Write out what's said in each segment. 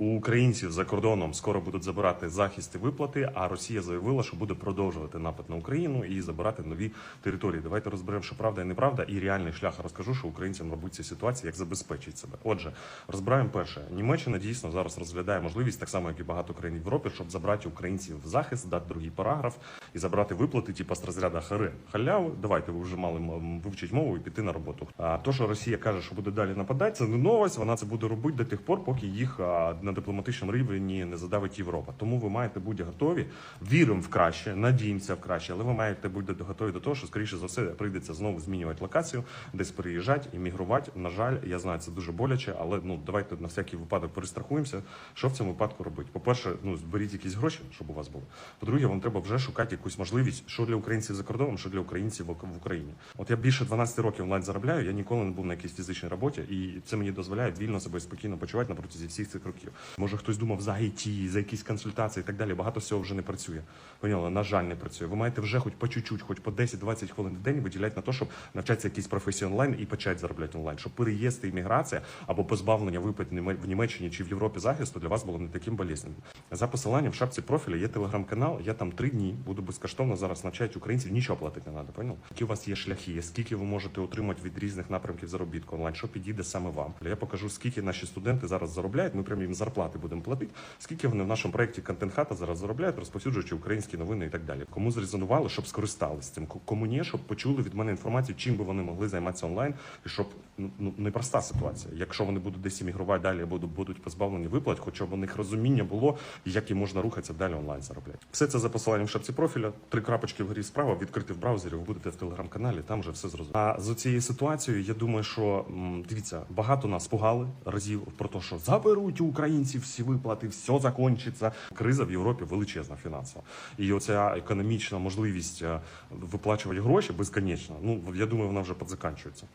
У українців за кордоном скоро будуть забирати захист і виплати. А Росія заявила, що буде продовжувати напад на Україну і забирати нові території. Давайте розберемо, що правда і неправда, і реальний шлях розкажу, що українцям робить цій ситуації, як забезпечить себе. Отже, розбираємо перше. Німеччина дійсно зараз розглядає можливість, так само як і багато країн Європи, щоб забрати українців в захист, дати другий параграф і забрати виплати, типу з розряду хари халяву. Давайте ви вже мали вивчити мову і піти на роботу. А то, що Росія каже, що буде далі нападати, це не новость. Вона це буде робити до тих пор, поки їх а, на дипломатичному рівні не задавить Європа. Тому ви маєте бути готові. Віримо в краще, надіємося в краще, але ви маєте бути готові до того, що скоріше за все прийдеться знову змінювати локацію, десь переїжджати, іммігрувати. На жаль, я знаю, це дуже боляче, але ну давайте на всякий випадок перестрахуємося. Що в цьому випадку робити? По-перше, ну зберіть якісь гроші, щоб у вас було. По-друге, вам треба вже шукати якусь можливість, що для українців за кордоном, що для українців в Україні. От я більше 12 років онлайн заробляю. Я ніколи не був на якійсь фізичній роботі, і це мені дозволяє вільно себе спокійно почувати на протязі всіх цих років. Може, хтось думав за IT, за якісь консультації і так далі. Багато всього вже не працює. Поняли? На жаль, не працює. Ви маєте вже хоч по чуть-чуть, хоч по 10-20 хвилин в день виділяти на те, щоб навчатися якісь професії онлайн і почати заробляти онлайн, щоб переїзд і імміграція або позбавлення виплат в Німеччині чи в Європі захисту для вас було не таким болезненним. За посиланням в шапці профіля є телеграм-канал. Я там три дні буду безкоштовно зараз навчати українців. Нічого платити не треба. Понял? Які у вас є шляхи, скільки ви можете отримати від різних напрямків заробітку онлайн, що підійде саме вам. Я покажу, скільки наші студенти зараз заробляють. Ми прямо їм зарплати будемо платити. Скільки вони в нашому проєкті контент хата зараз заробляють, розповсюджуючи українські новини і так далі. Кому зрезонували, щоб скористались цим, кому ні, щоб почули від мене інформацію, чим би вони могли займатися онлайн, і щоб ну ну непроста ситуація. Якщо вони будуть десь іммігрувати далі, або будуть позбавлені виплат, хоча б у них розуміння було, як і можна рухатися далі онлайн заробляти. Все це за посиланням в шапці профіля. Три крапочки вгорі справа відкрити в браузері. Ви будете в телеграм-каналі. Там вже все зрозуміло. А з цією ситуацією я думаю, що дивіться, багато нас пугали разів про те, що заберуть у українців всі виплати, все закінчиться. Криза в Європі величезна фінансова. І оця економічна можливість е, виплачувати гроші безконечно. Ну я думаю, вона вже підзаканчується.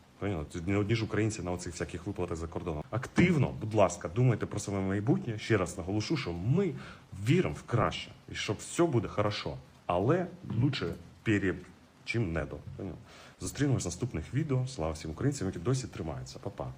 Не одні ж українці на оцих всяких виплатах за кордоном. Активно, будь ласка, думайте про своє майбутнє. Ще раз наголошу, що ми віримо в краще і що все буде хорошо. Але лучше пере, чим недо. Зустрінемось в наступних відео. Слава всім українцям, які досі тримаються. Па-па.